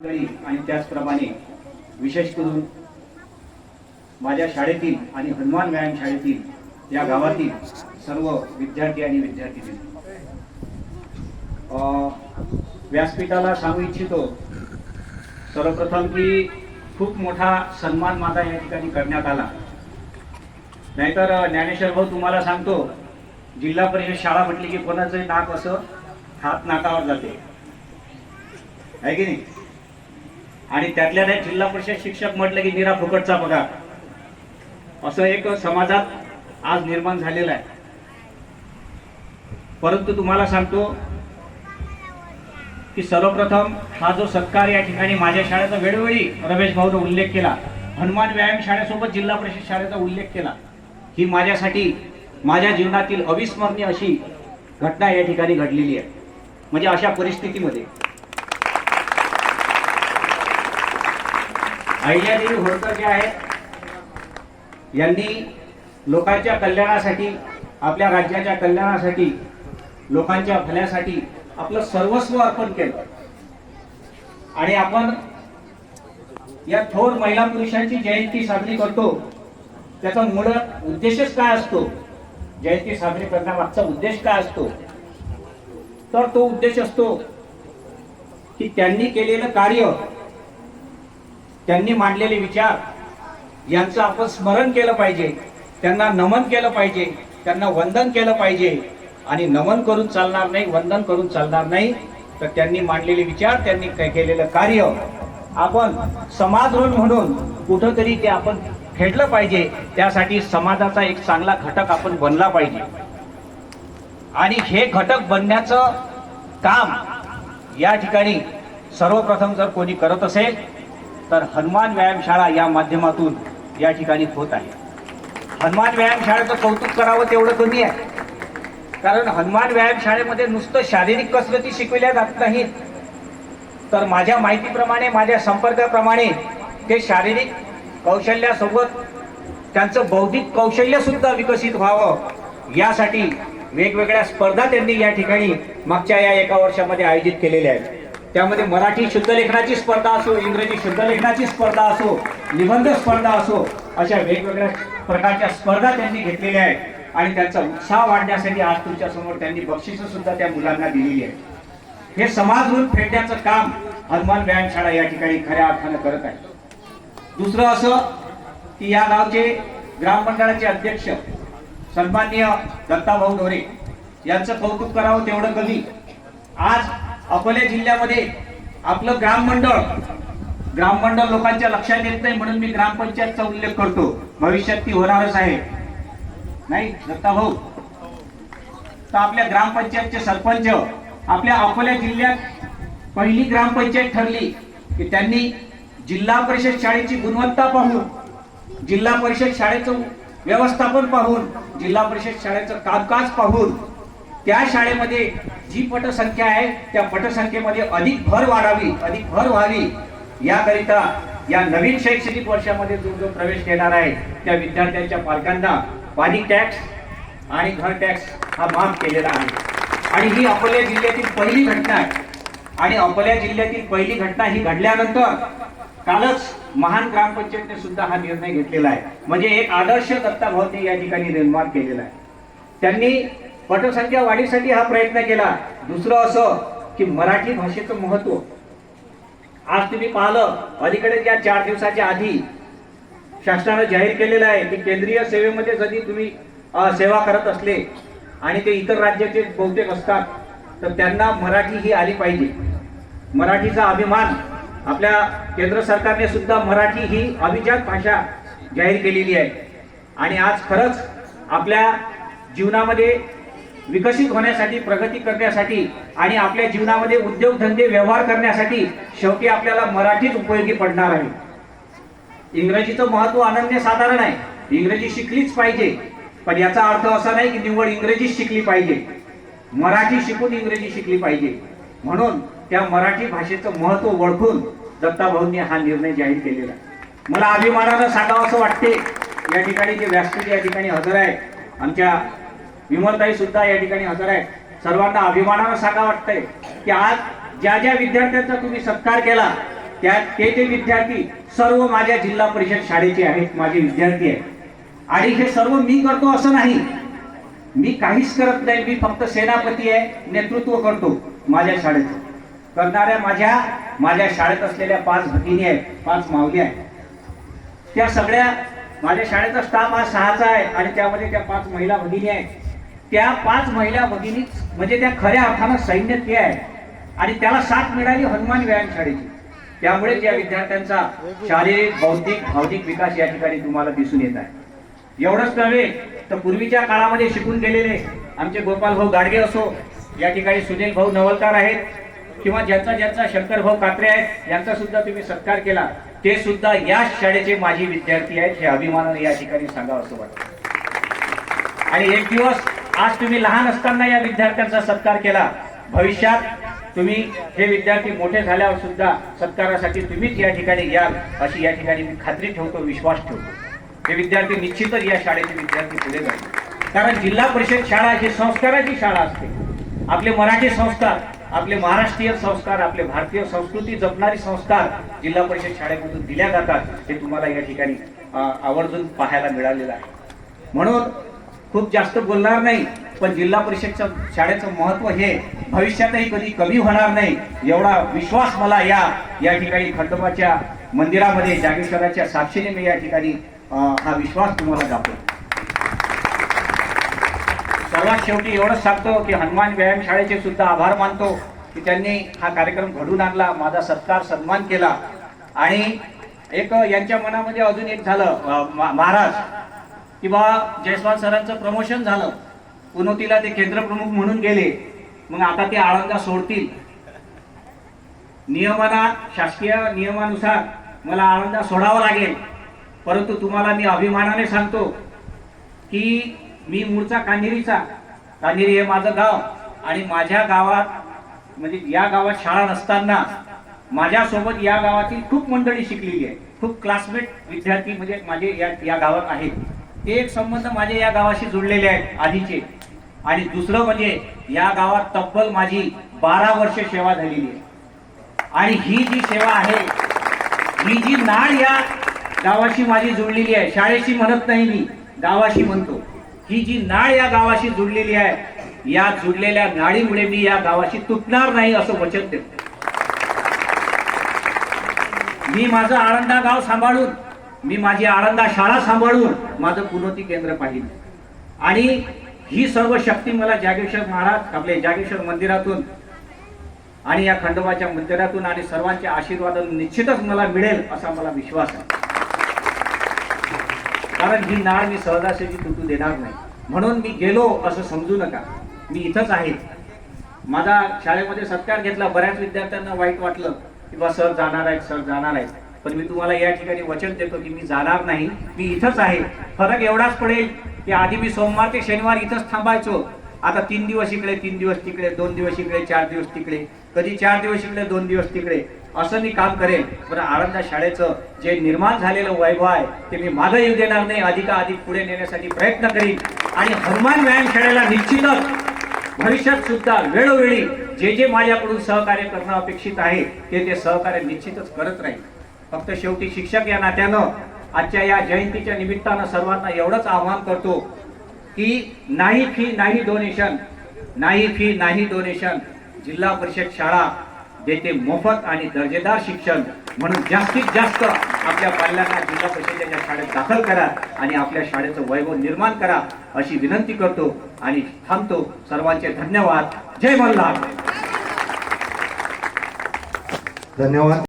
मंडळी आणि त्याचप्रमाणे विशेष करून माझ्या शाळेतील आणि हनुमान व्यायाम शाळेतील या गावातील सर्व विद्यार्थी आणि विद्यार्थिनी. व्यासपीठाला सांगू इच्छितो सर्वप्रथम की खूप मोठा सन्मान माझा या ठिकाणी करण्यात आला. नाहीतर ज्ञानेश्वर भाऊ तुम्हाला सांगतो जिल्हा परिषद शाळा म्हटली की कोणाचं नाक असं हात नाकावर जाते. आहे की नाही? आणि त्यातल्या त्या जिल्हा परिषद शिक्षक म्हटलं की निरा फुकटचा पगार. असं एक समाजात आज निर्माण झालेलं आहे. परंतु तुम्हाला सांगतो की सर्वप्रथम हा जो सत्कार या ठिकाणी माझ्या शाळेचा वेळोवेळी रमेश भाऊनं उल्लेख केला हनुमान व्यायाम शाळेसोबत जिल्हा परिषद शाळेचा उल्लेख केला. ही माझ्यासाठी माझ्या जीवनातील अविस्मरणीय अशी घटना या ठिकाणी घडलेली आहे. म्हणजे अशा परिस्थितीमध्ये. अहिल्यादेवी होळकर जे आहेत यांनी लोकांच्या कल्याणासाठी आपल्या राज्याच्या कल्याणासाठी लोकांच्या भल्यासाठी आपलं सर्वस्व अर्पण केलं. आणि आपण या थोर महिला पुरुषांची जयंती साजरी करतो. त्याचा मूळ उद्देशच काय असतो? जयंती साजरी करण्यामागचा उद्देश काय असतो? तर तो उद्देश असतो की त्यांनी केलेलं कार्य त्यांनी मांडलेले विचार यांचं आपण स्मरण केलं पाहिजे त्यांना नमन केलं पाहिजे त्यांना वंदन केलं पाहिजे. आणि नमन करून चालणार नाही वंदन करून चालणार नाही तर त्यांनी मांडलेले विचार त्यांनी काय केलेलं कार्य आपण समाजऋण म्हणून कुठंतरी ते आपण खेळलं पाहिजे. त्यासाठी समाजाचा एक चांगला घटक आपण बनला पाहिजे. आणि हे घटक बनण्याचं काम या ठिकाणी सर्वप्रथम जर कोणी करत असेल तर हनुमान व्यायामशाळा या माध्यमातून या ठिकाणी होत आहे. हनुमान व्यायामशाळेचं कौतुक करावं तेवढं कमी आहे. कारण हनुमान व्यायामशाळेमध्ये नुसतं शारीरिक कसरती शिकविल्या जात नाहीत. तर माझ्या माहितीप्रमाणे माझ्या संपर्काप्रमाणे ते शारीरिक कौशल्यासोबत त्यांचं बौद्धिक कौशल्य सुद्धा विकसित व्हावं यासाठी वेगवेगळ्या स्पर्धा त्यांनी या ठिकाणी मागच्या या एका वर्षामध्ये आयोजित केलेल्या आहेत. त्यामध्ये मराठी शुद्ध लेखनाची स्पर्धा असो इंग्रजी शुद्ध लेखनाची स्पर्धा असो निबंध स्पर्धा असो अशा वेगवेगळ्या प्रकारच्या स्पर्धा त्यांनी घेतलेल्या आहेत. आणि त्यांचा उत्साह वाढण्यासाठी आज तुमच्यासमोर त्यांनी बक्षिसं सुद्धा त्या मुलांना दिलेली आहे हे समाज फेडण्याचं काम हनुमान व्यायामशाळा या ठिकाणी खऱ्या अर्थानं करत आहे. दुसरं असं की या गावचे ग्राममंडळाचे अध्यक्ष सन्माननीय दत्ताभाऊ ढोरे यांचं कौतुक करावं तेवढं कमी. आज अकोला जिल्ह्यामध्ये आपलं ग्राममंडळ ग्राममंडळ लोकांच्या लक्षात येत नाही म्हणून मी ग्रामपंचायतचा उल्लेख करतो. भविष्यात ती होणारच आहे. नाही दत्ता भाऊ? तर आपल्या ग्रामपंचायतचे सरपंच आपल्या अकोला जिल्ह्यात पहिली ग्रामपंचायत ठरली की त्यांनी जिल्हा परिषद शाळेची गुणवत्ता पाहून जिल्हा परिषद शाळेचं व्यवस्थापन पाहून जिल्हा परिषद शाळेचं कामकाज पाहून त्या शाळेमध्ये जी पटसंख्या आहे त्या पटसंख्येमध्ये अधिक भर वाढावी अधिक भर व्हावी. याकरिता या नवीन शैक्षणिक वर्षामध्ये जो जो प्रवेश घेणार आहे त्या विद्यार्थ्यांच्या पालकांना पाणी टॅक्स आणि घर टॅक्स हा माफ केलेला आहे. आणि ही अकोल्या जिल्ह्यातील पहिली घटना आहे. आणि अकोल्या जिल्ह्यातील पहिली घटना ही घडल्यानंतर कालच महान ग्रामपंचायतने सुद्धा हा निर्णय घेतलेला आहे. म्हणजे एक आदर्श दत्ता दत्ताभावने या ठिकाणी निर्माण केलेला आहे. त्यांनी पटसंख्या वाढीसाठी हा प्रयत्न केला. दुसरं असं की मराठी भाषेचं महत्त्व. आज तुम्ही पाहिलं अलीकडे या चार दिवसाच्या आधी शासनानं जाहीर केलेलं आहे की केंद्रीय सेवेमध्ये जरी तुम्ही सेवा करत असले आणि ते इतर राज्याचे बहुतेक असतात तर त्यांना मराठी ही आली पाहिजे. मराठीचा अभिमान आपल्या केंद्र सरकारने सुद्धा मराठी ही अभिजात भाषा जाहीर केलेली आहे. आणि आज खरंच आपल्या जीवनामध्ये विकसित होण्यासाठी प्रगती करण्यासाठी आणि आपल्या जीवनामध्ये उद्योगधंदे व्यवहार करण्यासाठी शेवटी आपल्याला मराठीच उपयोगी पडणार आहे. इंग्रजीचं महत्त्व अनन्य साधारण आहे. इंग्रजी शिकलीच पाहिजे. पण याचा अर्थ असा नाही की निवड इंग्रजी शिकली पाहिजे. मराठी शिकून इंग्रजी शिकली पाहिजे. म्हणून त्या मराठी भाषेचं महत्त्व ओळखून दत्ताभाऊंनी हा निर्णय जाहीर केलेला मला अभिमानानं सांगावं असं वाटते. या ठिकाणी जे व्यासपीठ या ठिकाणी हजर आहे आमच्या विमलताई सुद्धा या ठिकाणी हजर आहे सर्वांना अभिमानानं सांगा वाटतंय की आज ज्या ज्या विद्यार्थ्यांचा तुम्ही सत्कार केला त्या ते ते विद्यार्थी सर्व माझ्या जिल्हा परिषद शाळेचे आहेत माझे विद्यार्थी आहेत. आणि हे सर्व मी करतो असं नाही. मी काहीच करत नाही मी फक्त सेनापती आहे नेतृत्व करतो माझ्या शाळेचं. करणाऱ्या माझ्या माझ्या शाळेत असलेल्या पाच भगिनी आहेत पाच माऊली आहेत. त्या सगळ्या माझ्या शाळेचा स्टाफ हा सहाचा आहे आणि त्यामध्ये त्या पाच महिला भगिनी आहेत. त्या पाच महिला भगिनीच म्हणजे त्या खऱ्या अर्थानं सैन्य ते आहे आणि त्याला साथ मिळाली हनुमान व्यायाम शाळेची. त्यामुळे त्या विद्यार्थ्यांचा शारीरिक बौद्धिक भावनिक विकास या ठिकाणी तुम्हाला दिसून येत आहे. एवढंच नव्हे तर पूर्वीच्या काळामध्ये शिकून गेलेले आमचे गोपाल भाऊ गाडगे असो या ठिकाणी सुनील भाऊ नवलकार आहेत किंवा ज्यांचा ज्यांचा शंकर भाऊ कात्रे आहेत यांचा सुद्धा तुम्ही सत्कार केला ते सुद्धा या शाळेचे माझी विद्यार्थी आहेत हे अभिमानाने या ठिकाणी सांगावं असं वाटतं. आणि एक दिवस आज तुम्ही लहान असताना या विद्यार्थ्यांचा सत्कार केला. भविष्यात तुम्ही हे विद्यार्थी मोठे झाल्यावर सुद्धा सत्कारासाठी तुम्हीच या ठिकाणी याल अशी या ठिकाणी मी खात्री ठेवतो विश्वास ठेवतो. हे विद्यार्थी निश्चितच या शाळेचे विद्यार्थी पुढे जातील कारण जिल्हा परिषद शाळा ही संस्काराची शाळा असते. आपले मराठी संस्कार आपले महाराष्ट्रीय संस्कार आपले भारतीय संस्कृती जपणारी संस्कार जिल्हा परिषद शाळेमधून दिल्या जातात हे तुम्हाला या ठिकाणी आवर्जून पाहायला मिळालेलं आहे. म्हणून खूप जास्त बोलणार नाही पण जिल्हा परिषदच्या शाळेचं महत्त्व हे भविष्यातही कधी कमी होणार नाही एवढा विश्वास मला या या ठिकाणी खंडोबाच्या मंदिरामध्ये जागेश्वराच्या साक्षीने मी या ठिकाणी हा विश्वास तुम्हाला दाखवतो. सर्वात शेवटी एवढंच सांगतो की हनुमान व्यायाम शाळेचे सुद्धा आभार मानतो की त्यांनी हा कार्यक्रम घडून आणला माझा सत्कार सन्मान केला. आणि एक यांच्या मनामध्ये अजून एक झालं महाराज की जयस्वाल सरांचं प्रमोशन झालं उनोतीला ते केंद्रप्रमुख म्हणून गेले मग आता ते आळंदा सोडतील. नियमाना शासकीय नियमानुसार मला आळंदा सोडावा लागेल. परंतु तुम्हाला मी अभिमानाने सांगतो की मी मूळचा कान्हेरीचा. कान्हेरी हे माझं गाव आणि माझ्या गावात म्हणजे या गावात शाळा नसताना माझ्यासोबत या गावातील खूप मंडळी शिकलेली आहे खूप क्लासमेट विद्यार्थी म्हणजे माझे या या गावात आहेत. ते एक संबंध माझे या गावाशी जुळलेले आहेत आधीचे. आणि दुसरं म्हणजे या गावात तब्बल माझी बारा वर्ष सेवा झालेली आहे. आणि ही जी सेवा आहे ही जी नाळ या गावाशी माझी जुळलेली आहे शाळेशी म्हणत नाही मी गावाशी म्हणतो. ही जी नाळ या गावाशी जुळलेली आहे या जुळलेल्या नाळीमुळे मी या गावाशी तुटणार नाही असं वचन देतो. मी माझं आळंदा गाव सांभाळून मी माझी आळंदा शाळा सांभाळून माझं पुनोती केंद्र पाहिलं. आणि ही सर्व शक्ती मला जागेश्वर महाराज आपले जागेश्वर मंदिरातून आणि या खंडोबाच्या मंदिरातून आणि सर्वांच्या आशीर्वादातून निश्चितच मला मिळेल असा मला विश्वास आहे. कारण ही नाळ मी सहजासहजी तुटू देणार नाही. म्हणून मी गेलो असं समजू नका. मी इथंच आहे. माझा शाळेमध्ये सत्कार घेतला. बऱ्याच विद्यार्थ्यांना वाईट वाटलं की बा सर जाणार आहेत सर जाणार आहेत. पण मी तुम्हाला या ठिकाणी वचन देतो की मी जाणार नाही. मी इथंच आहे. फरक एवढाच पडेल की आधी मी सोमवार ते शनिवार इथंच थांबायचो. आता तीन दिवस इकडे तीन दिवस तिकडे दोन दिवस इकडे चार दिवस तिकडे. कधी चार दिवस इकडे दोन दिवस तिकडे. असं मी काम करेन. पण आळंदा शाळेचं जे निर्माण झालेलं वैभव आहे ते मी मागं येऊ देणार नाही. अधिकाधिक पुढे नेण्यासाठी प्रयत्न करीन. आणि हनुमान व्यायाम शाळेला निश्चितच भविष्यात सुद्धा वेळोवेळी जे जे माझ्याकडून सहकार्य करणं अपेक्षित आहे ते ते सहकार्य निश्चितच करत राहील फक्त शेवटी शिक्षक या नात्यानं आजच्या या जयंतीच्या निमित्तानं सर्वांना एवढंच आव्हान करतो की नाही फी नाही डोनेशन नाही फी नाही डोनेशन जिल्हा परिषद शाळा देते मोफत आणि दर्जेदार शिक्षण म्हणून जास्तीत जास्त आपल्या पाल्यांना जिल्हा परिषदेच्या शाळेत दाखल करा आणि आपल्या शाळेचं वैभव निर्माण करा अशी विनंती करतो आणि थांबतो. सर्वांचे धन्यवाद. जय मल्हार. धन्यवाद.